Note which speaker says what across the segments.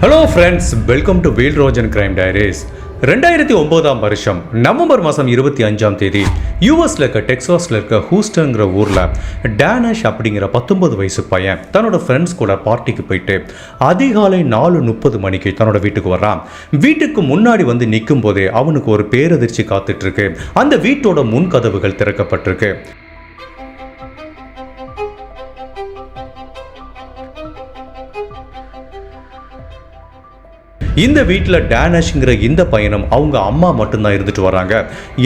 Speaker 1: Hello friends welcome to வீல் ரோஜன் crime diaries ரெண்டாயிரத்தி ஒம்போதாம் வருஷம் நவம்பர் மாதம் இருபத்தி அஞ்சாம் தேதி யூஎஸில் இருக்க டெக்ஸாஸில் இருக்க ஹூஸ்டங்கிற ஊரில் டேனஷ் அப்படிங்கிற பத்தொன்பது வயசு பையன் தன்னோட ஃப்ரெண்ட்ஸ் கூட பார்ட்டிக்கு போயிட்டு அதிகாலை நாலு முப்பது மணிக்கு தன்னோட வீட்டுக்கு வர்றான். வீட்டுக்கு முன்னாடி வந்து நிற்கும் போதே அவனுக்கு ஒரு பேரதிர்ச்சி காத்துட்ருக்கு அந்த வீட்டோட முன் கதவுகள் திறக்கப்பட்டிருக்கு. இந்த வீட்டில் டேனஷ்ங்கிற இந்த பையனும் அவங்க அம்மா மட்டும்தான் இருந்துட்டு வராங்க.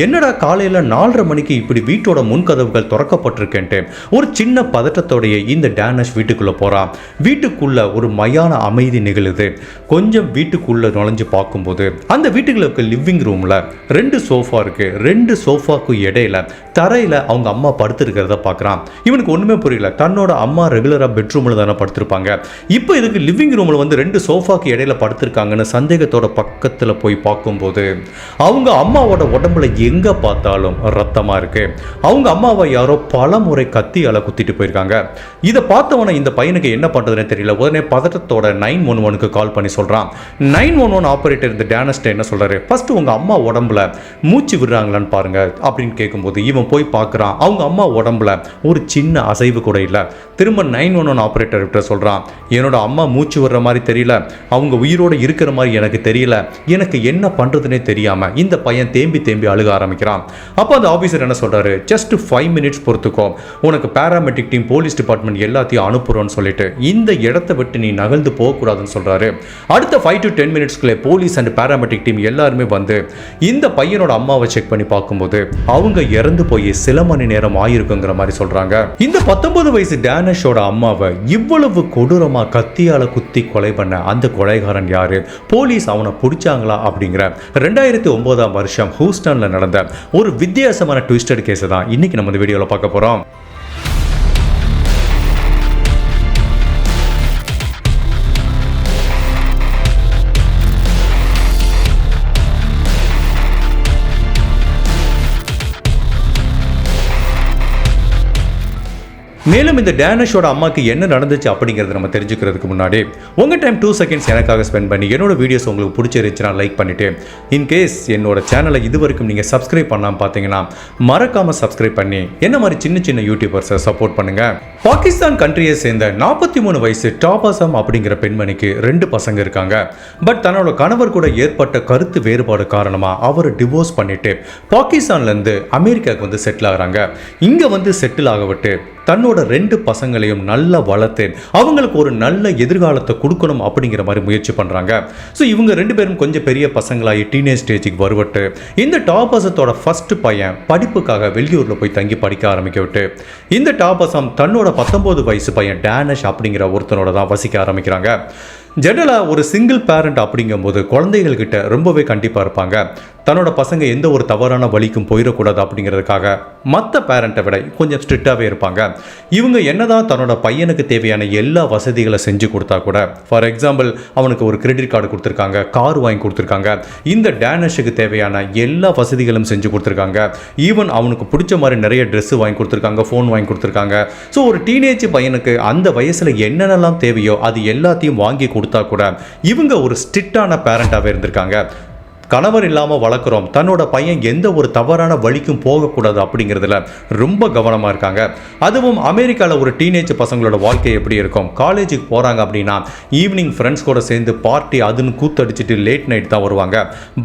Speaker 1: என்னடா காலையில் நாலரை மணிக்கு இப்படி வீட்டோட முன்கதவுகள் திறக்கப்பட்டிருக்கேன்ட்டு ஒரு சின்ன பதட்டத்தோடைய இந்த டேனஷ் வீட்டுக்குள்ளே போகிறான் வீட்டுக்குள்ள ஒரு மையான அமைதி நிகழுது. கொஞ்சம் வீட்டுக்குள்ளே நுழைஞ்சு பார்க்கும்போது அந்த வீட்டுக்குள்ள இருக்க லிவிங் ரூமில் ரெண்டு சோஃபா இருக்கு. ரெண்டு சோஃபாக்கும் இடையில தரையில் அவங்க அம்மா படுத்திருக்கிறத பார்க்குறான் இவனுக்கு ஒன்றுமே புரியல. தன்னோட அம்மா ரெகுலராக பெட்ரூமில் தானே படுத்திருப்பாங்க. இப்போ இதுக்கு லிவிங் ரூமில் வந்து ரெண்டு சோஃபாக்கு இடையில படுத்திருக்காங்கன்னு சந்தேகத்தோட பக்கத்தில் போய் பார்க்கும்போது அவங்க அம்மாவோட உடம்புல எங்கே பார்த்தாலும் ரத்தமாக இருக்கு. அவங்க அம்மாவை யாரோ பல முறை கத்தியால் குத்திட்டு போயிருக்காங்க. இதை பார்த்தவன இந்த பையனுக்கு என்ன பண்ணுறதுனே தெரியல. உடனே பதட்டத்தோட நைன் ஒன் ஒனுக்கு கால் பண்ணி சொல்கிறான் நைன் ஒன் ஒன் ஆப்ரேட்டர் இந்த டேனஸ்ட் என்ன சொல்கிறாரு ஃபஸ்ட்டு உங்கள் அம்மா உடம்புல மூச்சு விடுறாங்களான்னு பாருங்கள் அப்படின்னு கேட்கும்போது இவன் போய் பார்க்குறான் அவங்க அம்மா உடம்புல ஒரு சின்ன அசைவு கூட இல்லை. திரும்ப நைன் ஒன் ஒன் ஆப்ரேட்டர் சொல்கிறான் என்னோட அம்மா மூச்சு விடுற மாதிரி தெரியல. அவங்க உயிரோடு இருக்கிற மாதிரி எனக்கு தெரியல. எனக்கு என்ன பண்ணுறதுனே தெரியாமல் இந்த பையன் தேம்பி தேம்பி அழுக ஆரம்பிக்கிறான். அப்போ அந்த ஆஃபீஸர் என்ன சொல்கிறாரு ஜஸ்ட் ஃபைவ் மினிட்ஸ் பொறுத்துக்கோ. உனக்கு பேராமெட்ரிக் டீம் போலீஸ் டிபார்ட்மெண்ட் எல்லாத்தையும் அனுப்புகிறோன்னு சொல்லிட்டு இந்த இடத்த விட்டு நீ நகர்ந்து போகக்கூடாதுன்னு சொல்கிறாரு அடுத்த ஃபைவ் டு டென் மினிட்ஸ்க்குள்ளே போலீஸ் அண்ட் பேராமெட்ரிக் டீம் எல்லாருமே வந்து இந்த பையனோட அம்மாவை செக் பண்ணி பார்க்கும்போது அவங்க இறந்து போய் சில மணி நேரம் ஆயிருக்குங்கிற மாதிரி சொல்றாங்க. இந்த பத்தொன்பது வயசு டேனஷோட அம்மாவை இவ்வளவு கொடூரமாக கத்தியால குத்தி கொலை பண்ண அந்த கொலைகாரன் யாரு? போலீஸ் அவனை பிடிச்சாங்களா அப்படிங்கிற ரெண்டாயிரத்தி ஒன்பதாம் வருஷம் ஹூஸ்டன்ல நடந்த ஒரு வித்தியாசமான ட்விஸ்டட் கேஸ் தான் இன்னைக்கு நம்ம இந்த வீடியோவில் பார்க்க போறோம். மேலும் இந்த டேனிஷோட அம்மாக்கு என்ன நடந்துச்சு அப்படிங்கிறத நம்ம தெரிஞ்சுக்கிறதுக்கு முன்னாடி உங்கள் டைம் டூ செகண்ட்ஸ் எனக்காக ஸ்பெண்ட் பண்ணி என்னோட வீடியோஸ் உங்களுக்கு பிடிச்சிருந்துச்சுன்னா லைக் பண்ணிவிட்டு இன்கேஸ் என்னோட சேனலை இது வரைக்கும் நீங்கள் சப்ஸ்கிரைப் பண்ணாமல் பார்த்தீங்கன்னா மறக்காமல் சப்ஸ்கிரைப் பண்ணி என்ன மாதிரி சின்ன சின்ன யூடியூபர்ஸை சப்போர்ட் பண்ணுங்கள் பாகிஸ்தான் கண்ட்ரியை சேர்ந்த நாற்பத்தி மூணு வயசு டாபாசம் அப்படிங்கிற பெண்மணிக்கு ரெண்டு பசங்க இருக்காங்க. பட் தன்னோட கணவர் கூட ஏற்பட்ட கருத்து வேறுபாடு காரணமாக அவர் டிவோர்ஸ் பண்ணிட்டு பாகிஸ்தான்லேருந்து அமெரிக்காவுக்கு வந்து செட்டில் ஆகிறாங்க. இங்கே வந்து செட்டில் ஆகவிட்டு தன்னோட தன்னோட ரெண்டு பசங்களையும் நல்லா வளர்த்து அவங்களுக்கு ஒரு நல்ல எதிர்காலத்தை கொடுக்கணும் அப்படிங்கிற மாதிரி முயற்சி பண்ணுறாங்க ஸோ இவங்க ரெண்டு பேரும் கொஞ்சம் பெரிய பசங்களாகி டீனேஜ் ஸ்டேஜுக்கு வருவட்டு இந்த டாபசத்தோட ஃபஸ்ட்டு பையன் படிப்புக்காக வெளியூரில் போய் தங்கி படிக்க ஆரம்பிக்க விட்டு இந்த டாபசம் தன்னோட பத்தொம்போது வயசு பையன் டேனஷ் அப்படிங்கிற ஒருத்தனோட தான் வசிக்க ஆரம்பிக்கிறாங்க. ஜெனரலாக ஒரு சிங்கிள் பேரண்ட் அப்படிங்கும்போது குழந்தைகள்கிட்ட ரொம்பவே கண்டிப்பாக இருப்பாங்க. தன்னோட பசங்க எந்த ஒரு தவறான வழிக்கும் போயிடக்கூடாது அப்படிங்கிறதுக்காக மற்ற பேரண்ட்டை விட கொஞ்சம் ஸ்ட்ரிக்டாகவே இருப்பாங்க. இவங்க என்னதான் தன்னோட பையனுக்கு தேவையான எல்லா வசதிகளை செஞ்சு கொடுத்தா கூட ஃபார் எக்ஸாம்பிள் அவனுக்கு ஒரு கிரெடிட் கார்டு கொடுத்துருக்காங்க கார் வாங்கி கொடுத்துருக்காங்க இந்த டேனிஷுக்கு தேவையான எல்லா வசதிகளும் செஞ்சு கொடுத்துருக்காங்க. ஈவன் அவனுக்கு பிடிச்ச மாதிரி நிறைய ட்ரெஸ்ஸு வாங்கி கொடுத்துருக்காங்க ஃபோன் வாங்கி கொடுத்துருக்காங்க. ஸோ ஒரு டீனேஜ் பையனுக்கு அந்த வயசில் என்னென்னலாம் தேவையோ அது எல்லாத்தையும் வாங்கி கொடுத்தா கூட இவங்க ஒரு ஸ்ட்ரிக்டான பேரண்டாகவே இருந்திருக்காங்க. கணவர் இல்லாமல் வளர்க்குறோம். தன்னோட பையன் எந்த ஒரு தவறான வழிக்கும் போகக்கூடாது அப்படிங்கிறதுல ரொம்ப கவனமாக இருக்காங்க. அதுவும் அமெரிக்காவில் ஒரு டீனேஜ் பசங்களோட வாழ்க்கை எப்படி இருக்கும்? காலேஜுக்கு போகிறாங்க அப்படின்னா ஈவினிங் ஃப்ரெண்ட்ஸ் கூட சேர்ந்து பார்ட்டி அதுன்னு கூத்தடிச்சிட்டு லேட் நைட் தான் வருவாங்க.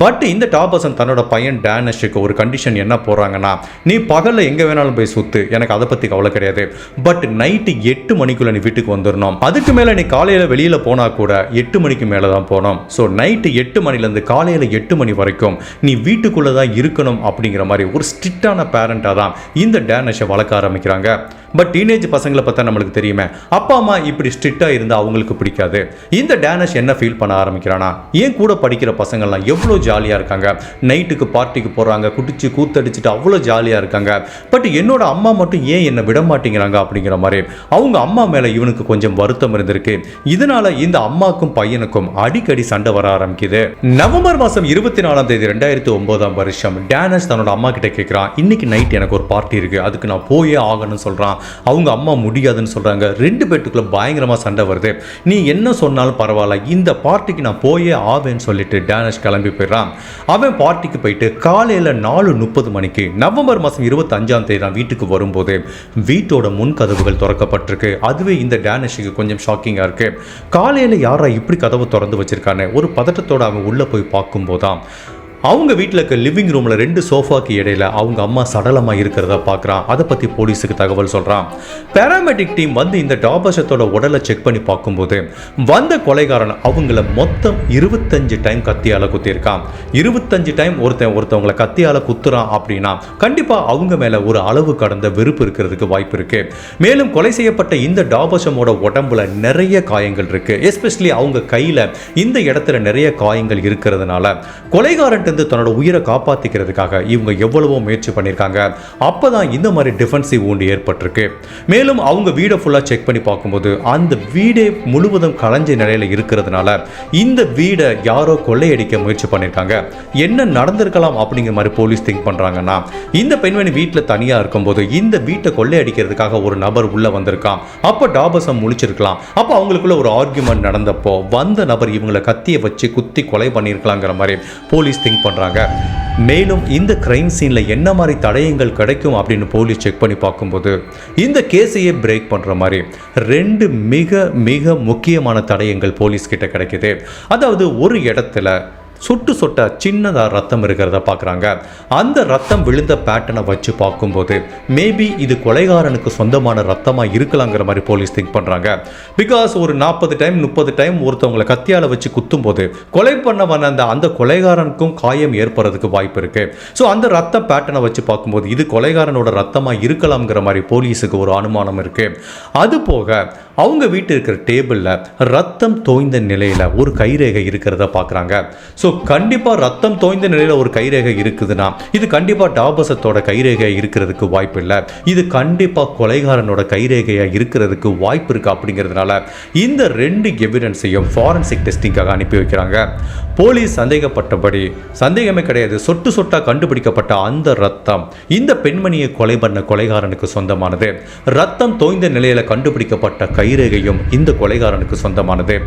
Speaker 1: பட் இந்த டாப் பர்சன் தன்னோட பையன் டேனஷுக்கு ஒரு கண்டிஷன் என்ன போடுறாங்கன்னா நீ பகலில் எங்கே வேணாலும் போய் சுத்து. எனக்கு அதை பற்றி கவலை கிடையாது. பட் நைட்டு எட்டு மணிக்குள்ளே நீ வீட்டுக்கு வந்துடணும் அதுக்கு மேலே நீ காலையில் வெளியில் போனால் கூட எட்டு மணிக்கு மேலே தான் போகணும். ஸோ நைட்டு எட்டு மணிலேருந்து காலையில் எட்டு மணி வரைக்கும் நீ வீட்டுக்குள்ளே தான் இருக்கணும் அப்படிங்கிற மாதிரி ஒரு ஸ்ட்ரிக்டான பேரண்ட்டாக தான் இந்த டேனஷை வளர்க்க ஆரம்பிக்கிறாங்க. பட் டீனேஜ் பசங்களை பார்த்தா நம்மளுக்கு தெரியுமே அப்பா அம்மா இப்படி ஸ்ட்ரிக்டாக இருந்தால் அவங்களுக்கு பிடிக்காது. இந்த டேனஷ் என்ன ஃபீல் பண்ண ஆரம்பிக்கிறானா? ஏன் கூட படிக்கிற பசங்கள்லாம் எவ்வளோ ஜாலியாக இருக்காங்க? நைட்டுக்கு பார்ட்டிக்கு போகிறாங்க குடிச்சு கூத்தடிச்சிட்டு அவ்வளோ ஜாலியாக இருக்காங்க. பட் என்னோட அம்மா மட்டும் ஏன் என்னை விட மாட்டேங்கிறாங்க அப்படிங்கிற மாதிரி அவங்க அம்மா மேலே இவனுக்கு கொஞ்சம் வருத்தம் இருந்திருக்கு. இதனால இந்த அம்மாக்கும் பையனுக்கும் அடிக்கடி சண்டை வர ஆரம்பிக்குது. நவம்பர் மாதம் இருபத்தி நாலாம் தேதி ரெண்டாயிரத்தி ஒன்பதாம் வருஷம் டேனஸ் தன்னோட அம்மா கிட்ட கேட்குறான் இன்னைக்கு நைட் எனக்கு ஒரு பார்ட்டி இருக்கு. அதுக்கு நான் போயே ஆகணும்னு சொல்கிறான் அவங்க அம்மா முடியாதுன்னு சொல்கிறாங்க ரெண்டு பேர்த்துக்குள்ளே பயங்கரமாக சண்டை வருது. நீ என்ன சொன்னாலும் பரவாயில்ல. இந்த பார்ட்டிக்கு நான் போயே ஆவேன்னு சொல்லிட்டு டேனிஷ் கிளம்பி போயிடுறான். அவன் பார்ட்டிக்கு போயிட்டு காலையில் நாலு முப்பது மணிக்கு நவம்பர் மாதம் இருபத்தஞ்சாம் தேதி நான் வீட்டுக்கு வரும்போது வீட்டோட முன் கதவுகள் திறக்கப்பட்டிருக்கு. அதுவே இந்த டேனிஷுக்கு கொஞ்சம் ஷாக்கிங்காக இருக்குது காலையில் யாரா இப்படி கதவு திறந்து வச்சிருக்கானே? ஒரு பதட்டத்தோட அவன் உள்ளே போய் பார்க்கும்போதான் அவங்க வீட்டில் இருக்க லிவிங் ரூமில் ரெண்டு சோஃபாக்கு இடையில அவங்க அம்மா சடலமாக இருக்கிறத பார்க்குறான் அதை பற்றி போலீஸுக்கு தகவல் சொல்கிறான் பேராமெடிக் டீம் வந்து இந்த டாபசத்தோட உடலை செக் பண்ணி பார்க்கும்போது வந்த கொலைகாரன் அவங்கள மொத்தம் இருபத்தஞ்சு டைம் கத்தியால் குத்திருக்கான் இருபத்தஞ்சு டைம் ஒருத்தன் ஒருத்தவங்களை கத்தியால் குத்துறான் அப்படின்னா கண்டிப்பாக அவங்க மேலே ஒரு அளவு கடந்த வெறுப்பு இருக்கிறதுக்கு வாய்ப்பு இருக்கு. மேலும் கொலை செய்யப்பட்ட இந்த டாபசமோட உடம்புல நிறைய காயங்கள் இருக்கு. எஸ்பெஷலி அவங்க கையில் இந்த இடத்துல நிறைய காயங்கள் இருக்கிறதுனால கொலைகாரன் இருந்து தன்னோட உயிரை காப்பாற்றிக்கிறதுக்காக இவங்க எவ்வளவோ முயற்சி பண்ணியிருக்காங்க. அப்போ தான் இந்த மாதிரி டிஃபென்சிவ் ஊண்டு ஏற்பட்டிருக்கு. மேலும் அவங்க வீடை ஃபுல்லாக செக் பண்ணி பார்க்கும்போது அந்த வீடே முழுவதும் களைஞ்ச நிலையில் இருக்கிறதுனால இந்த வீடை யாரோ கொள்ளையடிக்க முயற்சி பண்ணியிருக்காங்க. என்ன நடந்திருக்கலாம் அப்படிங்கிற மாதிரி போலீஸ் திங்க் பண்ணுறாங்கன்னா இந்த பெண்மணி வீட்டில் தனியாக இருக்கும்போது இந்த வீட்டை கொள்ளையடிக்கிறதுக்காக ஒரு நபர் உள்ளே வந்திருக்கான். அப்போ டாபசம் முழிச்சிருக்கலாம். அப்போ அவங்களுக்குள்ள ஒரு ஆர்குமெண்ட் நடந்தப்போ வந்த நபர் இவங்களை கத்தியை வச்சு குத்தி கொலை பண்ணியிருக்கலாங்கிற மாதிரி போலீஸ் திங்க் பண்ணுறாங்க மேலும் இந்த கிரைம் சீனில் என்ன மாதிரி தடயங்கள் கிடைக்கும் அப்படின்னு போலீஸ் செக் பண்ணி பார்க்கும்போது இந்த கேஸையே பிரேக் பண்ணுற மாதிரி ரெண்டு மிக மிக முக்கியமான தடயங்கள் போலீஸ் கிட்ட கிடைக்குது. அதாவது ஒரு இடத்துல சுட்டு சொட்ட சின்னதாக ரத்தம் இருக்கிறத பார்க்குறாங்க. அந்த ரத்தம் விழுந்த பேட்டனை வச்சு பார்க்கும்போது மேபி இது கொலைகாரனுக்கு சொந்தமான ரத்தமாக இருக்கலாங்கிற மாதிரி போலீஸ் திங்க் பண்ணுறாங்க பிகாஸ் ஒரு நாற்பது டைம் முப்பது டைம் ஒருத்தவங்களை கத்தியால் வச்சு குத்தும்போது கொலை பண்ண வந்த அந்த அந்த கொலைகாரனுக்கும் காயம் ஏற்படுறதுக்கு வாய்ப்பு இருக்குது ஸோ அந்த ரத்த பேட்டனை வச்சு பார்க்கும்போது இது கொலைகாரனோட ரத்தமாக இருக்கலாம்ங்கிற மாதிரி போலீஸுக்கு ஒரு அனுமானம் இருக்குது அது போக அவங்க வீட்டு இருக்கிற டேபிளில் ரத்தம் தோய்ந்த நிலையில் ஒரு கைரேகை இருக்கிறத பார்க்குறாங்க. ஸோ ஸோ கண்டிப்பாக ரத்தம் தோய்ந்த நிலையில் ஒரு கைரேகை இருக்குதுன்னா இது கண்டிப்பாக டாபசத்தோட கைரேகை இருக்கிறதுக்கு வாய்ப்பு இல்லை இது கண்டிப்பாக கொலைகாரனோட கைரேகையாக இருக்கிறதுக்கு வாய்ப்பு இருக்குது அப்படிங்கிறதுனால இந்த ரெண்டு எவிடன்ஸையும் ஃபாரன்சிக் டெஸ்டிங்காக அனுப்பி வைக்கிறாங்க. போலீஸ் சந்தேகப்பட்டபடி சந்தேகமே கிடையாது. சொட்டு சொட்டாக கண்டுபிடிக்கப்பட்ட அந்த ரத்தம் இந்த பெண்மணியை கொலை பண்ண கொலைகாரனுக்கு சொந்தமானது. ரத்தம் தோய்ந்த நிலையில் கண்டுபிடிக்கப்பட்ட கைரேகையும் இந்த கொலைகாரனுக்கு சொந்தமானது.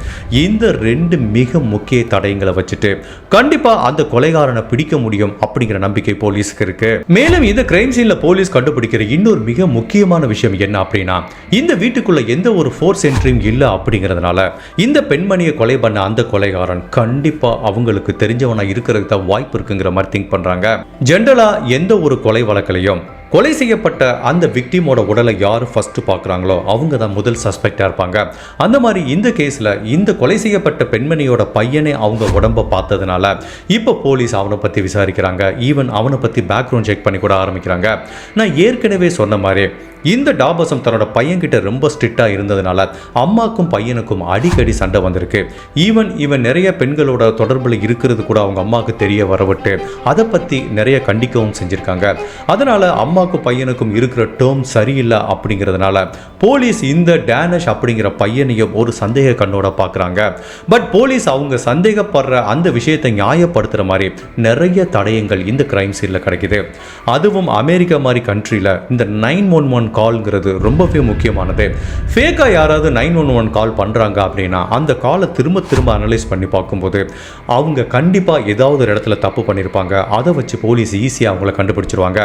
Speaker 1: இந்த ரெண்டு மிக முக்கிய தடயங்களை வச்சுட்டு கண்டிப்பா அந்த கொலைகாரனை பிடிக்க முடியும் அப்படிங்கிற நம்பிக்கை போலீஸ்க்கு இருக்கு. மேலும் இந்த கிரைம் சீன்ல போலீஸ் கண்டுபிடிக்கிற இன்னொரு மிக முக்கியமான விஷயம் என்ன அப்படின்னா இந்த வீட்டுக்குள்ள எந்த ஒரு ஃபோர்ஸ் என்ட்ரியும் இல்லை அப்படிங்கிறதுனால இந்த பெண்மணியை கொலை பண்ண அந்த கொலைகாரன் கண்டிப்பா அவங்களுக்கு தெரிஞ்சவனா இருக்கிறதுக்கு தான் வாய்ப்பு இருக்குங்கிற மாதிரி திங்க் பண்றாங்க. ஜென்ரலா எந்த ஒரு கொலை வழக்கிலையும் கொலை செய்யப்பட்ட அந்த விக்டிமோட உடலை யார் ஃபஸ்ட்டு பார்க்குறாங்களோ அவங்க தான் முதல் சஸ்பெக்டாக இருப்பாங்க. அந்த மாதிரி இந்த கேஸில் இந்த கொலை செய்யப்பட்ட பெண்மணியோட பையனே அவங்க உடம்பை பார்த்ததுனால இப்போ போலீஸ் அவனை பற்றி விசாரிக்கிறாங்க. ஈவன் அவனை பற்றி பேக்ரவுண்ட் செக் பண்ணி கூட ஆரம்பிக்கிறாங்க. நான் ஏற்கனவே சொன்ன மாதிரி இந்த டாபசம் தன்னோட பையன்கிட்ட ரொம்ப ஸ்ட்ரிக்டாக இருந்ததுனால அம்மாக்கும் பையனுக்கும் அடிக்கடி சண்டை வந்திருக்கு. ஈவன் இவன் நிறைய பெண்களோட தொடர்பில் இருக்கிறது கூட அவங்க அம்மாவுக்கு தெரிய வரவிட்டு அதை பற்றி நிறைய கண்டிக்கவும் செஞ்சுருக்காங்க. அதனால் அம்மாவுக்கும் பையனுக்கும் இருக்கிற டேர்ம் சரியில்லை அப்படிங்கிறதுனால போலீஸ் இந்த டேனிஷ் அப்படிங்கிற பையனையும் ஒரு சந்தேக கண்ணோட பார்க்குறாங்க. பட் போலீஸ் அவங்க சந்தேகப்படுற அந்த விஷயத்தை நியாயப்படுத்துகிற மாதிரி நிறைய தடயங்கள் இந்த கிரைம் சீனில் கிடைக்குது. அதுவும் அமெரிக்கா மாதிரி கண்ட்ரியில் இந்த நைன் ஒன் ஒன் கால்ங்கிறது ரொம்பவே முக்கியமானது. ஃபேக்காக யாராவது நைன் ஒன் ஒன் கால் பண்ணுறாங்க அப்படின்னா அந்த காலை திரும்ப திரும்ப அனலைஸ் பண்ணி பார்க்கும்போது அவங்க கண்டிப்பாக ஏதாவது ஒரு இடத்துல தப்பு பண்ணியிருப்பாங்க அதை வச்சு போலீஸ் ஈஸியாக அவங்கள கண்டுபிடிச்சிருவாங்க.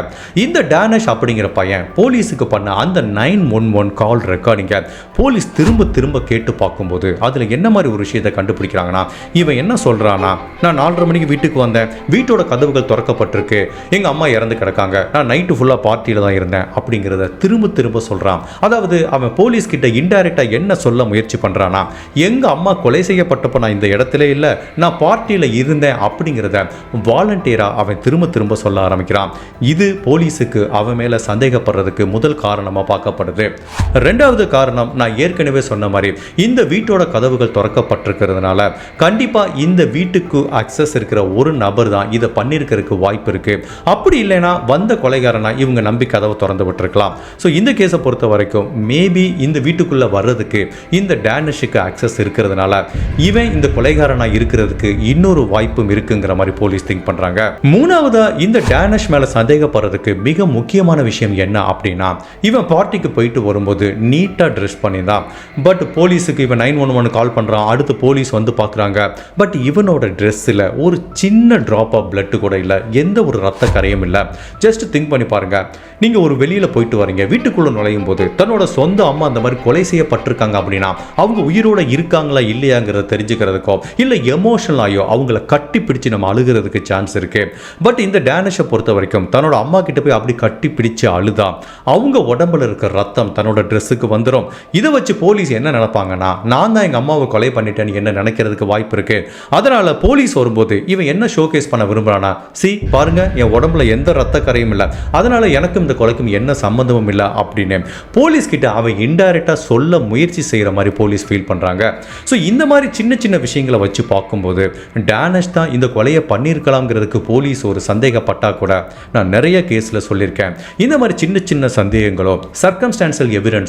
Speaker 1: இந்த டேனிஷ் அப்படிங்கிற பையன் போலீஸுக்கு பண்ண அந்த nine one one call call ரெக்கார்டிங்கை police திரும்ப திரும்ப கேட்டு பார்க்கும்போது அதில் என்ன மாதிரி ஒரு விஷயத்தை கண்டுபிடிக்கிறாங்கன்னா இவன் என்ன சொல்கிறானா நான் நாலரை மணிக்கு வீட்டுக்கு வந்தேன். வீட்டோட கதவுகள் திறக்கப்பட்டிருக்கு. எங்கள் அம்மா இறந்து கிடக்காங்க. நான் நைட்டு ஃபுல்லாக பார்ட்டியில் தான் இருந்தேன். அப்படிங்கிறத திரும்ப திரும்ப சொல்கிறான் அதாவது அவன் போலீஸ் கிட்ட இன்டைரக்டாக என்ன சொல்ல முயற்சி பண்ணுறானா எங்கள் அம்மா கொலை செய்யப்பட்டப்போ நான் இந்த இடத்துல இல்லை. நான் பார்ட்டியில் இருந்தேன். அப்படிங்கிறத வாலண்டியராக அவன் திரும்ப திரும்ப சொல்ல ஆரம்பிக்கிறான். இது போலீஸுக்கு அவன் மேலே சந்தேகப்படுறதுக்கு முதல் காரணமாக பார்க்கப்படுது. ரெண்டாவது காரணம் நான் ஏற்கனவே சொன்ன மாதிரி இந்த வீட்டோட கதவுகள் திறக்கப்பட்டிருக்கிறதுனால கண்டிப்பாக இந்த வீட்டுக்கு அக்சஸ் இருக்கிற ஒரு நபர் தான் இதை பண்ணியிருக்கிறதுக்கு வாய்ப்பு இருக்குது அப்படி இல்லைன்னா வந்த கொலைகாரனா இவங்க நம்பி கதவை திறந்து விட்டுருக்கலாம். ஸோ இந்த கேஸை பொறுத்த வரைக்கும் மேபி இந்த வீட்டுக்குள்ளே வர்றதுக்கு இந்த டேனிஷுக்கு அக்சஸ் இருக்கிறதுனால இவன் இந்த கொலைகாரனா இருக்கிறதுக்கு இன்னொரு வாய்ப்பும் இருக்குங்கிற மாதிரி போலீஸ் திங்க் பண்ணுறாங்க மூணாவதா இந்த டேனிஷ் மேலே சந்தேகப்படுறதுக்கு மிக முக்கியமான விஷயம் என்ன அப்படின்னா இவன் பார்ட்டிக்கு போயிட்டு வரும்போது நீட்டாக ட்ரெஸ் பண்ணியிருந்தான். பட் போலீஸுக்கு இவன் நைன் ஒன் ஒன் கால் பண்ணுறான் அடுத்து போலீஸ் வந்து பார்க்குறாங்க பட் இவனோட ட்ரெஸ்ஸில் ஒரு சின்ன ட்ராப் ஆஃப் பிளட்டு கூட இல்லை. எந்த ஒரு ரத்த கரையும் இல்லை. ஜஸ்ட் திங்க் பண்ணி பாருங்க. நீங்கள் ஒரு வெளியில் போயிட்டு வரீங்க. வீட்டுக்குள்ளே நுழையும் போது தன்னோட சொந்த அம்மா அந்த மாதிரி கொலை செய்யப்பட்டிருக்காங்க அப்படின்னா அவங்க உயிரோட இருக்காங்களா இல்லையாங்கிறத தெரிஞ்சுக்கிறதுக்கோ இல்லை எமோஷனலாயோ அவங்கள கட்டி பிடிச்சி நம்ம அழுகிறதுக்கு சான்ஸ் இருக்கு. பட் இந்த டேனிஷை பொறுத்த வரைக்கும் தன்னோட அம்மா கிட்ட போய் அப்படி கட்டி பிடிச்சு அழுதான் அவங்க உடம்புல இருக்க ரத்தம் தன்னோட ட்ரெஸ்ஸுக்கு வந்துடும் இதை வச்சு போலீஸ் என்ன நினைப்பாங்கன்னா நான் தான் எங்கள் அம்மாவை கொலை பண்ணிட்டேன்னு என்ன நினைக்கிறதுக்கு வாய்ப்பு இருக்கு. அதனால போலீஸ் வரும்போது இவன் என்ன ஷோகேஸ் பண்ண விரும்புறானா சி பாருங்க என் உடம்புல எந்த ரத்த கரையும் இல்லை. அதனால எனக்கும் இந்த கொலைக்கும் என்ன சம்மந்தமும் இல்லை அப்படின்னு போலீஸ் கிட்ட அவன் இன்டைரக்டாக சொல்ல முயற்சி செய்கிற மாதிரி போலீஸ் ஃபீல் பண்ணுறாங்க ஸோ இந்த மாதிரி சின்ன சின்ன விஷயங்களை வச்சு பார்க்கும்போது டேனஷ் தான் இந்த கொலையை பண்ணியிருக்கலாம்ங்கிறதுக்கு போலீஸ் ஒரு சந்தேகப்பட்டா கூட நான் நிறைய கேஸில் சொல்லியிருக்கேன். இந்த மாதிரி சின்ன சின்ன சந்தேகங்களோ சர்க்கம்ஸ்டான்சல் எவிடன்ஸோ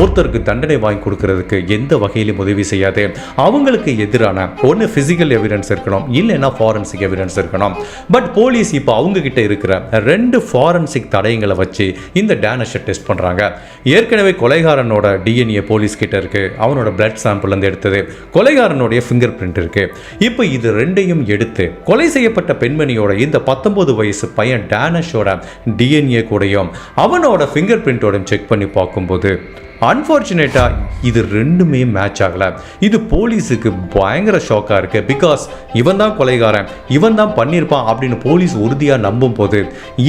Speaker 1: ஒருத்தருக்கு தண்டனை வாங்கி கொடுக்கறதுக்கு எந்த வகையிலும் உதவி செய்யாது. அவங்களுக்கு எதிரான ஒன்று ஃபிசிக்கல் எவிடன்ஸ் இருக்கணும் இல்லைன்னா ஃபாரன்சிக் எவிடன்ஸ் இருக்கணும். பட் போலீஸ் இப்போ அவங்க கிட்ட இருக்கிற ரெண்டு ஃபாரன்சிக் தடயங்களை வச்சு இந்த டேனஷை டெஸ்ட் பண்ணுறாங்க ஏற்கனவே கொலைகாரனோட டிஎன்ஏ போலீஸ் கிட்ட இருக்கு. அவனோட பிளட் சாம்பிள் வந்து எடுத்தது. கொலைகாரனுடைய ஃபிங்கர் பிரிண்ட் இருக்கு. இப்போ இது ரெண்டையும் எடுத்து கொலை செய்யப்பட்ட பெண்மணியோட இந்த பத்தொன்பது வயசு பையன் டேனஷோட டிஎன்ஏ கூடயும் அவனோட ஃபிங்கர் பிரிண்டோடையும் செக் பண்ணி பார்க்கும்போது அன்ஃபார்ச்சுனேட்டாக இது ரெண்டுமே மேட்ச் ஆகலை. இது போலீஸுக்கு பயங்கர ஷாக்காக இருக்குது பிகாஸ் இவன் தான் கொலைகாரன். இவன் தான் பண்ணியிருப்பான் அப்படின்னு போலீஸ் உறுதியாக நம்பும் போது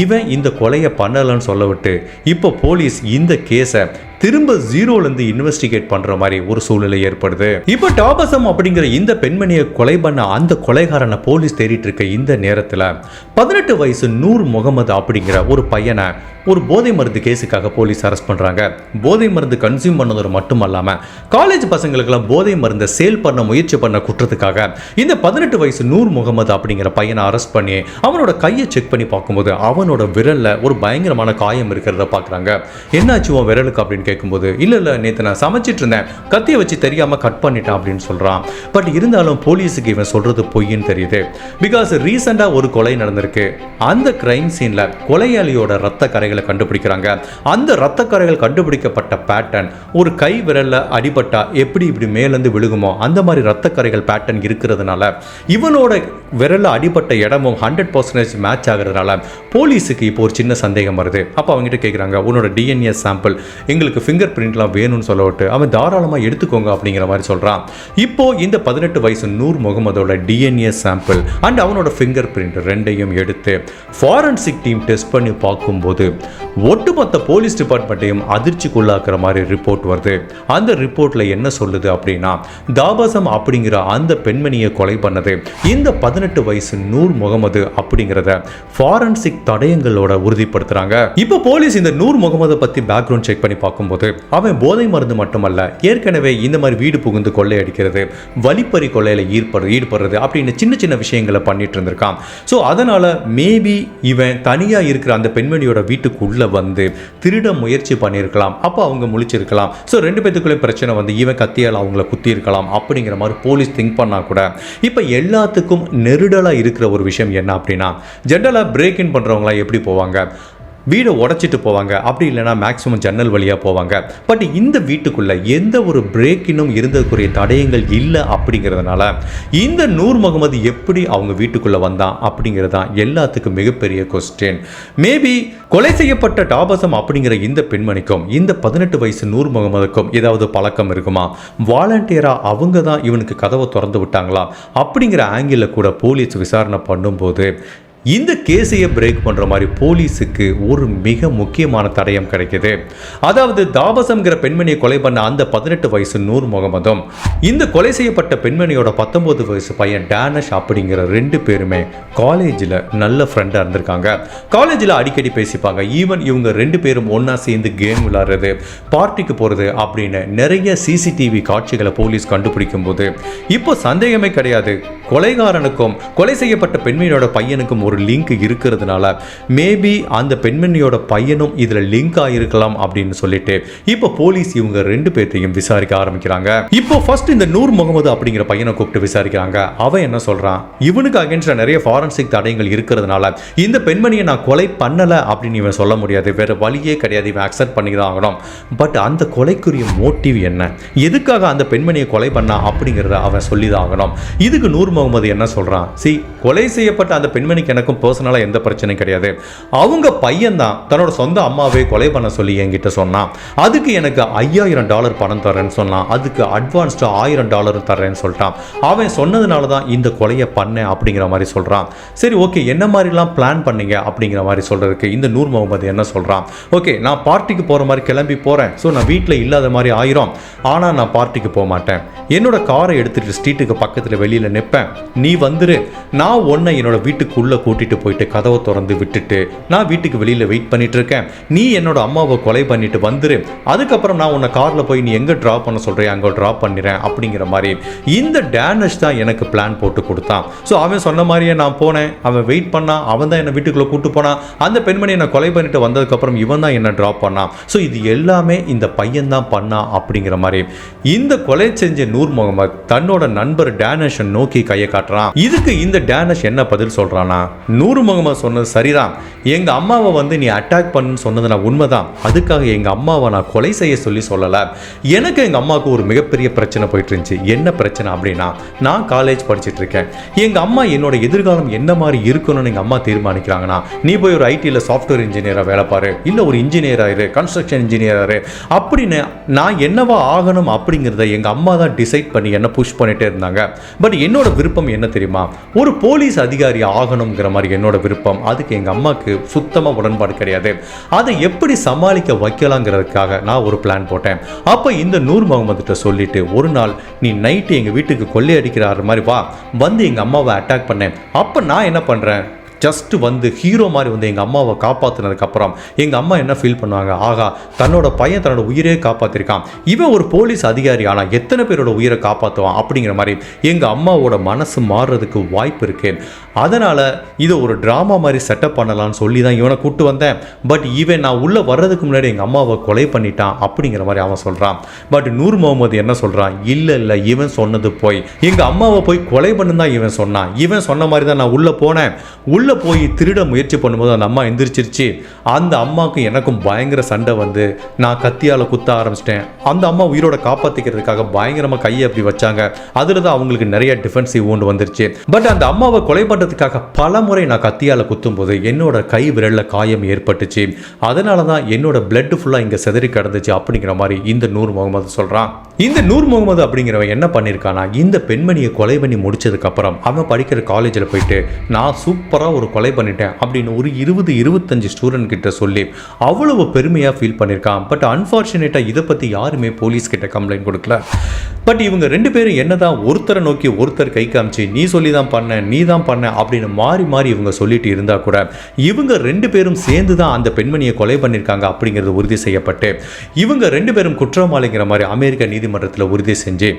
Speaker 1: இவன் இந்த கொலையை பண்ணலைன்னு சொல்ல விட்டு இப்போ போலீஸ் இந்த கேஸை திரும்ப ஜீரோலேருந்து இன்வெஸ்டிகேட் பண்ணுற மாதிரி ஒரு சூழ்நிலை ஏற்படுது. இப்போ டாபசம் அப்படிங்கிற இந்த பெண்மணியை கொலை பண்ண அந்த கொலைகாரனை போலீஸ் தேடிட்டு இருக்க இந்த நேரத்தில் பதினெட்டு வயசு நூர் முகமது அப்படிங்கிற ஒரு பையனை ஒரு போதை மருந்து கேஸுக்காக போலீஸ் அரெஸ்ட் பண்ணுறாங்க போதை மருந்து கன்சியூம் பண்ணதோடு மட்டும் இல்லாமல் காலேஜ் பசங்களுக்கெல்லாம் போதை மருந்தை சேல் பண்ண முயற்சி பண்ண குற்றத்துக்காக இந்த பதினெட்டு வயசு நூர் முகமது அப்படிங்கிற பையனை அரெஸ்ட் பண்ணி அவனோட கையை செக் பண்ணி பார்க்கும்போது அவனோட விரலில் ஒரு பயங்கரமான காயம் இருக்கிறத பார்க்குறாங்க. என்னாச்சு உன் விரலுக்கு அப்படின்னு கேட்கும்போது இல்லை இல்லை நேற்று நான் சமைச்சிட்டு இருந்தேன். கத்தியை வச்சு தெரியாமல் கட் பண்ணிட்டேன் அப்படின்னு சொல்கிறான் பட் இருந்தாலும் போலீஸுக்கு இவன் சொல்கிறது பொய்ன்னு தெரியுது. பிகாஸ் ரீசெண்டாக ஒரு கொலை நடந்திருக்கு. அந்த கிரைம் சீனில் கொலையாளியோட ரத்த கரைகளை கண்டுபிடிக்கிறாங்க. அந்த ரத்த கரைகள் கண்டுபிடிக்கப்பட்ட பேட்டர்ன் ஒரு கை விரலில் அடிபட்டா எப்படி இப்படி மேலேருந்து விழுகுமோ அந்த மாதிரி ரத்த கரைகள் பேட்டர்ன் இருக்கிறதுனால இவனோட விரலில் அடிபட்ட இடமும் ஹண்ட்ரட் பர்சன்டேஜ் மேட்ச் ஆகிறதுனால போலீஸுக்கு இப்போ ஒரு சின்ன சந்தேகம் வருது. அப்போ அவங்ககிட்ட கேட்குறாங்க உன்னோட டிஎன்ஏ சாம்பிள் எங்களுக்கு ஃபிங்கர் பிரிண்ட்லாம் வேணும்னு சொல்லவிட்டு அவன் தாராளமாக எடுத்துக்கோங்க அப்படிங்கிற மாதிரி சொல்கிறான் இப்போ இந்த பதினெட்டு வயசு நூர் முகமதோட டிஎன்ஏ சாம்பிள் அண்ட் அவனோட ஃபிங்கர் பிரிண்ட் ரெண்டையும் எடுத்து ஃபாரன்சிக் டீம் டெஸ்ட் பண்ணி பார்க்கும்போது ஒட்டுமொத்த போலீஸ் டிபார்ட்மெண்ட்டையும் அதிர்ச்சிக்குள்ளாக்குற மாதிரி ரிப்போர்ட் வருது. அந்த ரிப்போர்ட்டில் என்ன சொல்லுது அப்படின்னா தாபசம் அப்படிங்கிற அந்த பெண்மணியை கொலை பண்ணது இந்த பதினெட்டு வயசு நூர் முகமது அப்படிங்கிறத ஃபாரன்சிக் தடயங்களோட உறுதிப்படுத்துறாங்க. இப்போ போலீஸ் இந்த நூர் முகமதை பற்றி பேக்ரவுண்ட் செக் பண்ணி பார்க்கும்போது போது. அவன் போதை மருந்து மட்டுமல்ல ஏற்கனவே இந்த மாதிரி வீடு புகுந்து கொள்ளையடிக்கிறது வழிப்பறி கொள்ளையில ஈடுபடுறது ஈடுபடுறது அப்படின்னு சின்ன சின்ன விஷயங்களை பண்ணிட்டு இருந்திருக்கான். ஸோ அதனால மேபி இவன் தனியாக இருக்கிற அந்த பெண்மணியோட வீட்டுக்குள்ள வந்து திருட முயற்சி பண்ணியிருக்கலாம். அப்போ அவங்க முழிச்சிருக்கலாம். ஸோ ரெண்டு பேத்துக்குள்ளே பிரச்சனை வந்து இவன் கத்தியால் அவங்கள குத்தி இருக்கலாம் அப்படிங்கிற மாதிரி போலீஸ் திங்க் பண்ணால் கூட. இப்போ எல்லாத்துக்கும் நெருடலாக இருக்கிற ஒரு விஷயம் என்ன அப்படின்னா ஜென்ரலாக பிரேக் இன் பண்ணுறவங்களாம் எப்படி போவாங்க? வீடை உடச்சிட்டு போவாங்க. அப்படி இல்லைன்னா மேக்ஸிமம் ஜன்னல் வழியாக போவாங்க. பட் இந்த வீட்டுக்குள்ளே எந்த ஒரு பிரேக்கினும் இருந்ததுக்குரிய தடயங்கள் இல்லை அப்படிங்கிறதுனால இந்த நூர் முகமது எப்படி அவங்க வீட்டுக்குள்ளே வந்தான் அப்படிங்கிறது தான் எல்லாத்துக்கும் மிகப்பெரிய கொஸ்டின் மேபி கொலை செய்யப்பட்ட டாபசம் அப்படிங்கிற இந்த பெண்மணிக்கும் இந்த பதினெட்டு வயசு நூர் முகமதுக்கும் ஏதாவது பழக்கம் இருக்குமா? வாலண்டியராக அவங்க தான் இவனுக்கு கதவை திறந்து விட்டாங்களா? அப்படிங்கிற ஆங்கிளில் கூட போலீஸ் விசாரணை பண்ணும்போது இந்த கேஸையே பிரேக் பண்ணுற மாதிரி போலீஸுக்கு ஒரு மிக முக்கியமான தடயம் கிடைக்குது. அதாவது தாபசம்ங்கிற பெண்மணியை கொலை பண்ண அந்த பதினெட்டு வயசு நூர் முகமதும் இந்த கொலை செய்யப்பட்ட பெண்மணியோட பத்தொன்பது வயசு பையன் டேனஷ் அப்படிங்கிற ரெண்டு பேருமே காலேஜில் நல்ல ஃப்ரெண்டாக இருந்திருக்காங்க. காலேஜில் அடிக்கடி பேசிப்பாங்க ஈவன் இவங்க ரெண்டு பேரும் ஒன்றா சேர்ந்து கேம் விளாடுறது பார்ட்டிக்கு போகிறது அப்படின்னு நிறைய சிசிடிவி காட்சிகளை போலீஸ் கண்டுபிடிக்கும் போது இப்போ சந்தேகமே கிடையாது. கொலைகாரனுக்கும் கொலை செய்யப்பட்ட பெண்மணியோட பையனுக்கும் ஒரு லிங்க் இருக்கிறதுனால மேபி அந்த பெண்மணியோட பையனும் இதில் லிங்க் ஆகிருக்கலாம் அப்படின்னு சொல்லிட்டு இப்போ போலீஸ் இவங்க ரெண்டு பேர்த்தையும் விசாரிக்க ஆரம்பிக்கிறாங்க. இப்போ ஃபர்ஸ்ட் இந்த நூர் முகமது அப்படிங்கிற பையனை கூப்பிட்டு விசாரிக்கிறாங்க. அவன் என்ன சொல்றான்? இவனுக்கு அகேன்ஸ்டா நிறைய ஃபாரன்சிக் தடயங்கள் இருக்கிறதுனால இந்த பெண்மணியை நான் கொலை பண்ணலை அப்படின்னு இவன் சொல்ல முடியாது. வேற வழியே கிடையாது. இவன் அக்செப்ட் பண்ணி தான் ஆகணும். பட் அந்த கொலைக்குரிய மோட்டிவ் என்ன? எதுக்காக அந்த பெண்மணியை கொலை பண்ணா அப்படிங்கிறத அவன் சொல்லி தான் ஆகணும். இதுக்கு நூறு முகமது என்ன சொல்கிறான் சி கொலை செய்யப்பட்ட அந்த பெண்மணிக்கு எனக்கும் பர்சனலாக எந்த பிரச்சனையும் கிடையாது. அவங்க பையன் தான் தன்னோட சொந்த அம்மாவே கொலை பண்ண சொல்லி என்கிட்ட சொன்னான். அதுக்கு எனக்கு ஐயாயிரம் டாலர் பணம் தரேன்னு சொன்னான். அதுக்கு அட்வான்ஸ்டு ஆயிரம் டாலர் தரேன்னு சொல்லிட்டான். அவன் சொன்னதுனால தான் இந்த கொலையை பண்ணேன் அப்படிங்கிற மாதிரி சொல்கிறான் சரி ஓகே. என்ன மாதிரிலாம் பிளான் பண்ணீங்க? அப்படிங்கிற மாதிரி சொல்கிறதுக்கு இந்த நூர் முகமது என்ன சொல்கிறான் ஓகே நான் பார்ட்டிக்கு போகிற மாதிரி கிளம்பி போகிறேன் ஸோ நான் வீட்டில் இல்லாத மாதிரி ஆயிரும். ஆனால் நான் பார்ட்டிக்கு போக மாட்டேன். என்னோட காரை எடுத்துகிட்டு ஸ்ட்ரீட்டுக்கு பக்கத்தில் வெளியில் நிற்பேன் நீ வந்துரு. நான் உன்னை என்னோட வீட்டுக்குள்ளே கூட்டிகிட்டு போயிட்டு கதவை திறந்து விட்டுட்டு நான் வீட்டுக்கு வெளியில் வெயிட் பண்ணிட்டு இருக்கேன் நீ என்னோட அம்மாவை கொலை பண்ணிட்டு வந்துரு. அதுக்கப்புறம் நான் உன்னை காரில் போய் நீ எங்கே ட்ராப் பண்ண சொல்கிறேன் அங்கே ட்ராப் பண்ணிடுறேன் அப்படிங்கிற மாதிரி. இந்த டேனஷ் தான் எனக்கு பிளான் போட்டு கொடுத்தான். ஸோ அவன் சொன்ன மாதிரியே நான் போனேன். அவன் வெயிட் பண்ணான் அவன் தான் என்னை வீட்டுக்குள்ளே கூட்டு போனான் அந்த பெண்மணி என்னை கொலை பண்ணிட்டு வந்ததுக்கப்புறம் இவன் தான் என்னை ட்ராப் பண்ணான் ஸோ இது எல்லாமே இந்த பையன் தான் பண்ணான் அப்படிங்கிற மாதிரி. இந்த கொலை செஞ்ச நூர் முகமது தன்னோட நண்பர் டேனஷை நோக்கி கையை காட்டுறான். இதுக்கு இந்த டேனஷ் என்ன பதில் சொல்றானா நூறு முகமது சொன்னது சரிதான். எங்க அம்மாவை வந்து நீ அட்டாக் பண்ணுன்னு சொன்னது நான் உண்மைதான். அதுக்காக எங்க அம்மாவை நான் கொலை செய்ய சொல்லி சொல்லல. எனக்கு எங்க அம்மாவுக்கு ஒரு மிகப்பெரிய பிரச்சனை போயிட்டு இருந்துச்சு. என்ன பிரச்சனை அப்படின்னா நான் காலேஜ் படிச்சிட்டு இருக்கேன். எங்க அம்மா என்னோட எதிர்காலம் என்ன மாதிரி இருக்கணும்னு எங்க அம்மா தீர்மானிக்கிறாங்கன்னா நீ போய் ஒரு ஐடியில் சாஃப்ட்வேர் இன்ஜினியராக வேலை பாரு. இல்லை ஒரு இன்ஜினியர் ஆயிரு கன்ஸ்ட்ரக்ஷன் இன்ஜினியர் ஆயிரு அப்படின்னு நான் என்னவா ஆகணும் அப்படிங்கிறத எங்கள் அம்மா தான் டிசைட் பண்ணி என்ன புஷ் பண்ணிட்டே இருந்தாங்க. பட் என்னோட விருப்பம் என்ன தெரியுமா? ஒரு போலீஸ் அதிகாரி ஆகணுங்கிற மாதிரி என்னோட விருப்பம். அதுக்கு எங்கள் அம்மாவுக்கு சுத்தமாக உடன்பாடு கிடையாது. அதை எப்படி சமாளிக்க வைக்கலாங்கிறதுக்காக நான் ஒரு பிளான் போட்டேன். அப்போ இந்த நூர் முகமதுகிட்ட சொல்லிட்டு ஒரு நாள் நீ நைட்டு எங்கள் வீட்டுக்கு கொள்ளையடிக்கிறாரு மாதிரி வா. வந்து எங்கள் அம்மாவை அட்டாக் பண்ணேன் அப்போ நான் என்ன பண்ணுறேன் ஜஸ்ட் வந்து ஹீரோ மாதிரி வந்து எங்கள் அம்மாவை காப்பாற்றினதுக்கப்புறம் எங்கள் அம்மா என்ன ஃபீல் பண்ணுவாங்க? ஆகா தன்னோட பையன் தன்னோட உயிரே காப்பாற்றிருக்கான் இவன் ஒரு போலீஸ் அதிகாரி ஆனால் எத்தனை பேரோட உயிரை காப்பாற்றுவான் அப்படிங்கிற மாதிரி எங்கள் அம்மாவோட மனசு மாறுறதுக்கு வாய்ப்பு இருக்குது அதனால் இதை ஒரு ட்ராமா மாதிரி செட்டப் பண்ணலாம்னு சொல்லி தான் இவனை கூப்பிட்டு வந்தேன். பட் இவன் நான் உள்ளே வர்றதுக்கு முன்னாடி எங்கள் அம்மாவை கொலை பண்ணிட்டான் அப்படிங்கிற மாதிரி அவன் சொல்கிறான் பட் நூர் முகமது என்ன சொல்கிறான் இல்லை இல்லை இவன் சொன்னது போய். எங்கள் அம்மாவை போய் கொலை பண்ணு தான் இவன் சொன்னான். இவன் சொன்ன மாதிரி தான் நான் உள்ளே போனேன். உள்ளே போய் திருட முயற்சி பண்ணும்போது அந்த அம்மா எந்திரிச்சிருச்சு. அந்த அம்மாவுக்கும் எனக்கும் பயங்கர சண்டை வந்து நான் கத்தியால் குத்த ஆரம்பிச்சிட்டேன். அந்த அம்மா உயிரோட காப்பாற்றிக்கிறதுக்காக பயங்கரமாக கையை அப்படி வச்சாங்க. அதில் தான் அவங்களுக்கு நிறைய டிஃபென்சிவ் wound வந்துருச்சு. பட் அந்த அம்மாவை கொலை பண்ணுறதுக்காக பல முறை நான் கத்தியால் குத்தும்போது என்னோட கை விரலில் காயம் ஏற்பட்டுச்சு. அதனால தான் என்னோட பிளட் ஃபுல்லாக இங்கே செதறி கிடந்துச்சு அப்படிங்கிற மாதிரி இந்த நூர் முகமது சொல்கிறான் இந்த நூர் முகமது அப்படிங்கிறவன் என்ன பண்ணியிருக்கானா இந்த பெண்மணியை கொலை பண்ணி முடிச்சதுக்கப்புறம் அவன் படிக்கிற காலேஜில் போயிட்டு நான் சூப்பராக ஒரு கொலை பண்ணிட்டேன் அப்படின்னு ஒரு இருபது இருபத்தஞ்சு ஸ்டூடெண்ட் கிட்ட சொல்லி அவ்வளவு பெருமையாக ஃபீல் பண்ணியிருக்கான் பட் அன்ஃபார்ச்சுனேட்டாக இதை பற்றி யாருமே போலீஸ் கிட்ட கம்ப்ளைண்ட் கொடுக்கல. பட் இவங்க ரெண்டு பேரும் என்னதான் ஒருத்தரை நோக்கி ஒருத்தர் கை காமிச்சு நீ சொல்லி தான் பண்ண நீ தான் பண்ண அப்படின்னு மாறி மாறி இவங்க சொல்லிட்டு இருந்தா கூட இவங்க ரெண்டு பேரும் சேர்ந்து தான் அந்த பெண்மணியை கொலை பண்ணியிருக்காங்க அப்படிங்கிறது உறுதி செய்யப்பட்டு இவங்க ரெண்டு பேரும் குற்றவாளிங்கிற மாதிரி அமெரிக்க நீதிமன்றத்தில் உறுதி செஞ்சு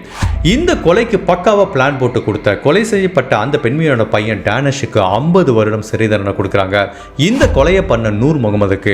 Speaker 1: இந்த கொலைக்கு பக்காவா பிளான் போட்டு கொடுத்த கொலை செய்யப்பட்ட அந்த பெண்மணியோட பையன் டேனஷுக்கு ஐம்பது வருடம் சிறை தண்டனை கொடுக்குறாங்க. இந்த கொலையை பண்ண நூர் முகமதுக்கு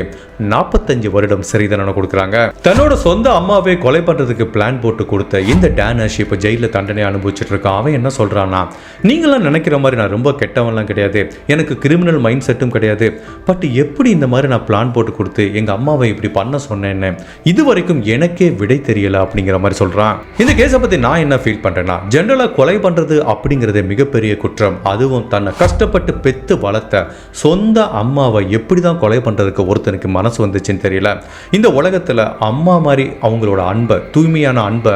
Speaker 1: நாற்பத்தஞ்சு வருடம் சிறை தண்டனை கொடுக்குறாங்க. தன்னோட சொந்த அம்மாவே கொலை பண்றதுக்கு பிளான் போட்டு கொடுத்த இந்த டேனஷ் இப்போ ஜெயிலில் தண்டனை அனுபவிச்சுட்டு இருக்கான். அவன் என்ன சொல்றான்னா நீங்களாம் நினைக்கிற மாதிரி நான் ரொம்ப கெட்டவன்லாம் கிடையாது. எனக்கு கிரிமினல் மைண்ட் செட்டும் கிடையாது. பட் எப்படி இந்த மாதிரி நான் பிளான் போட்டு கொடுத்து எங்கள் அம்மாவை இப்படி பண்ண சொன்னேன்னு இது வரைக்கும் எனக்கே விடை தெரியல அப்படிங்கிற மாதிரி சொல்கிறான் இந்த கேஸை பற்றி நான் என்ன ஃபீல் பண்ணுறேன்னா ஜென்ரலாக கொலை பண்ணுறது அப்படிங்கிறது மிகப்பெரிய குற்றம். அதுவும் தன்னை கஷ்டப்பட்டு பெத்து வளர்த்த சொந்த அம்மாவை எப்படி தான் கொலை பண்ணுறதுக்கு ஒருத்தனுக்கு மனசு வந்துச்சுன்னு தெரியல. இந்த உலகத்தில் அம்மா மாதிரி அவங்களோட அன்பை தூய்மையான அன்பை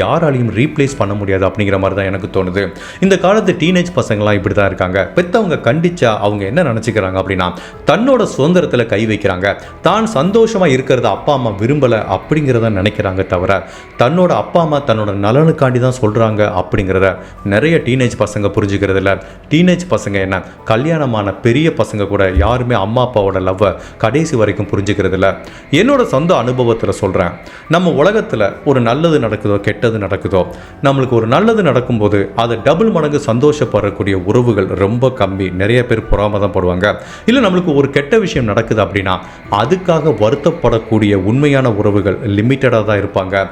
Speaker 1: யாராலையும் ரீப்ளேஸ் பண்ண முடியாது அப்படிங்கிற மாதிரி தான் எனக்கு தோணுது. இந்த காலத்து டீனேஜ் பசங்களாம் இப்படி தான் இருக்காங்க. பெற்றவங்க கண்டிச்சா அவங்க என்ன நினச்சிக்கிறாங்க அப்படின்னா தன்னோட சுதந்திரத்தில் கை வைக்கிறாங்க. தான் சந்தோஷமாக இருக்கிறத அப்பா அம்மா விரும்பலை அப்படிங்கிறத நினைக்கிறாங்க தவிர தன்னோட அப்பா அம்மா தன்னோட நலனுக்காண்டி தான் சொல்கிறாங்க அப்படிங்கிறத நிறைய டீனேஜ் பசங்க புரிஞ்சுக்கிறது இல்லை. டீனேஜ் பசங்க என்ன கல்யாணமான பெரிய பசங்க கூட யாருமே அம்மா அப்பாவோட லவ்வை கடைசி வரைக்கும் புரிஞ்சுக்கிறது இல்லை. என்னோட சொந்த அனுபவத்தில் சொல்கிறேன் நம்ம உலகத்தில் ஒரு நல்லது நடக்குதோ கெட்டது நடக்குதோ? நம்மளுக்கு ஒரு நல்லது நடக்கும்போது அதை டபுள் மடங்கு சந்தோஷப்படக்கூடிய உறவுகள் ரொம்ப கம்மி. நிறைய பேர் பொறாம தான் படுவாங்க. இல்லை நம்மளுக்கு ஒரு கெட்ட விஷயம் நடக்குது அப்படின்னா அதுக்காக வருத்தப்படக்கூடிய உண்மையான உறவுகள் லிமிட்டடாக தான் இருப்பாங்க.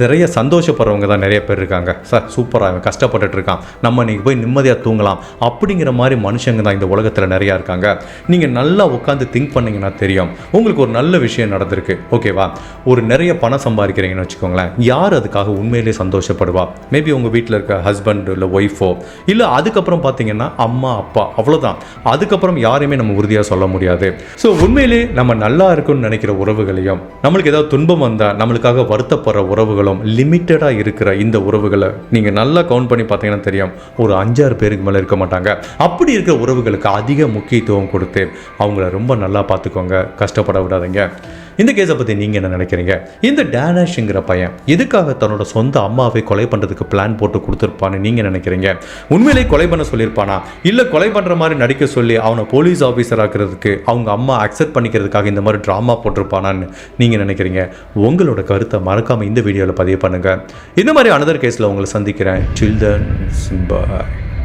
Speaker 1: நிறைய சந்தோஷப்படுறவங்க தான் நிறைய பேர் இருக்காங்க. சார் சூப்பராக அவன் கஷ்டப்பட்டுட்டு இருக்கான். நம்ம இன்னைக்கு போய் நிம்மதியாக தூங்கலாம். அப்படிங்கிற மாதிரி மனுஷங்க தான் இந்த உலகத்தில் நிறையா இருக்காங்க. நீங்கள் நல்லா உட்காந்து திங்க் பண்ணீங்கன்னா தெரியும். உங்களுக்கு ஒரு நல்ல விஷயம் நடந்திருக்கு. ஓகேவா ஒரு நிறைய பணம் சம்பாதிக்கிறீங்கன்னு வச்சுக்கோங்களேன். யார் அதுக்காக உண்மையிலேயே சந்தோஷப்படுவா? மேபி உங்கள் வீட்டில் இருக்க ஹஸ்பண்ட் இல்லை ஒய்ஃபோ இல்லை அதுக்கப்புறம் பார்த்தீங்கன்னா அம்மா அப்பா அவ்வளோதான் அதுக்கப்புறம் யாரையுமே நம்ம உறுதியாக சொல்ல முடியாது. ஸோ உண்மையிலே நம்ம நல்லா இருக்கும்னு நினைக்கிற உறவுகளையும் நம்மளுக்கு ஏதாவது துன்பம் வந்தால் நம்மளுக்காக வருத்தப்படுற உறவு உறவுகளும் லிமிட்டடாக இருக்கிற இந்த உறவுகளை நீங்கள் நல்லா கவுண்ட் பண்ணி பார்த்தீங்கன்னா தெரியும். ஒரு அஞ்சாறு பேருக்கு மேலே இருக்க மாட்டாங்க. அப்படி இருக்கிற உறவுகளுக்கு அதிக முக்கியத்துவம் கொடுத்து அவங்கள ரொம்ப நல்லா பார்த்துக்கோங்க. கஷ்டப்பட விடாதீங்க. இந்த கேஸை பற்றி நீங்கள் என்ன நினைக்கிறீங்க? இந்த டேனஷ்ங்கிற பையன் எதுக்காக தன்னோட சொந்த அம்மாவை கொலை பண்ணுறதுக்கு பிளான் போட்டு கொடுத்துருப்பான்னு நீங்கள் நினைக்கிறீங்க? உண்மையிலே கொலை பண்ண சொல்லியிருப்பானா? இல்லை கொலை பண்ணுற மாதிரி நடிக்க சொல்லி அவனை போலீஸ் ஆஃபீஸர் ஆக்கிறதுக்கு அவங்க அம்மா அக்செப்ட் பண்ணிக்கிறதுக்காக இந்த மாதிரி ட்ராமா போட்டிருப்பானான்னு நீங்கள் நினைக்கிறீங்க? உங்களோட கருத்தை மறக்காமல் இந்த வீடியோவில் பதிவு பண்ணுங்கள் இந்த மாதிரி அனதர் கேஸில் உங்களை சந்திக்கிறேன். சில்ட்ரன்ஸ் பாய்